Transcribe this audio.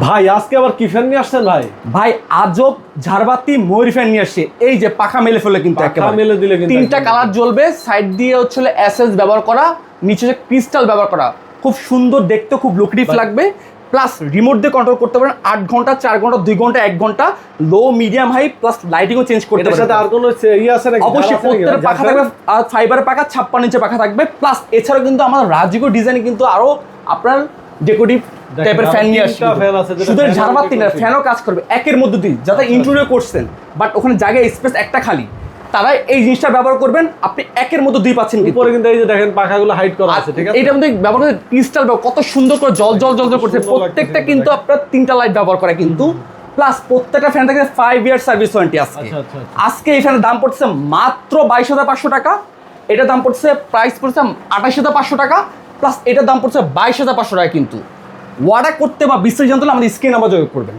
ভাই আজকে আবার কি ফ্যান নিয়ে আসছেন ভাই? ভাই আজব ঝাড়বাতি ময়ূর ফ্যান নিয়ে আসছে। এই যে পাখা মেলে ফেলে কিন্তু পাখা। মেলে দিলে কিন্তু তিনটা কালার জ্বলবে সাইড দিয়ে হচ্ছে এসএস ব্যবহার করা নিচে যে ক্রিস্টাল ব্যবহার করা। খুব সুন্দর দেখতে খুব লুকরিফ ভাই- লাগবে। প্লাস রিমোট দিয়ে কন্ট্রোল করতে পারেন আট ঘণ্টা চার ঘণ্টা দুই ঘণ্টা এক ঘণ্টা লো মিডিয়াম হাই প্লাস লাইটিংও চেঞ্জ করতে সাথে পারেন। আর কোনো ইয়ে আছে নাকি? অবশ্যই প্রত্যেকটা পাখা থাকবে আর ফাইবারের পাখা ছাপ্পান্ন ইঞ্চের পাখা থাকবে। প্লাস এছাড়াও কিন্তু আমার রাজিকো ডিজাইনে কিন্তু আরও আপনার ডেকোরেটিভ টাইপের ফ্যান নিয়ে তিনটা আসছে শুধু না decoration। ফ্যানও কাজ করবে একের মধ্যে দিয়ে যাতে আচ্ছা। ইন্টুরিয়র করছেন বাট ওখানে জায়গায় স্পেস একটা খালি। তারা এই জিনিসটা ব্যবহার করবেন আপনি একের মধ্যে দুই পাচ্ছেন উপরে কিন্তু এই যে দেখেন পাখাগুলো হাইড করা আছে ঠিক আছে? মধ্যে ব্যবহার করে ক্রিস্টাল কত সুন্দর করে জল জল জল জল করছে। প্রত্যেকটা কিন্তু আপনার তিনটা লাইট ব্যবহার করে কিন্তু। প্লাস প্রত্যেকটা ফ্যান থেকে ফাইভ ইয়ার সার্ভিস ওয়ারেন্টি আজকে। আচ্ছা, আচ্ছা, আচ্ছা। আজকে এই ফ্যানের দাম পড়ছে মাত্র বাইশ হাজার পাঁচশো টাকা। এটার দাম পড়ছে প্রাইস পড়ছে আঠাশ হাজার পাঁচশো টাকা। প্লাস এটার দাম পড়ছে বাইশ হাজার পাঁচশো টাকা কিন্তু। ওয়ার্ডার করতে বা বিস্তারিত জানতে হলে আমাদের স্ক্রিন নাম্বার যোগ করবেন।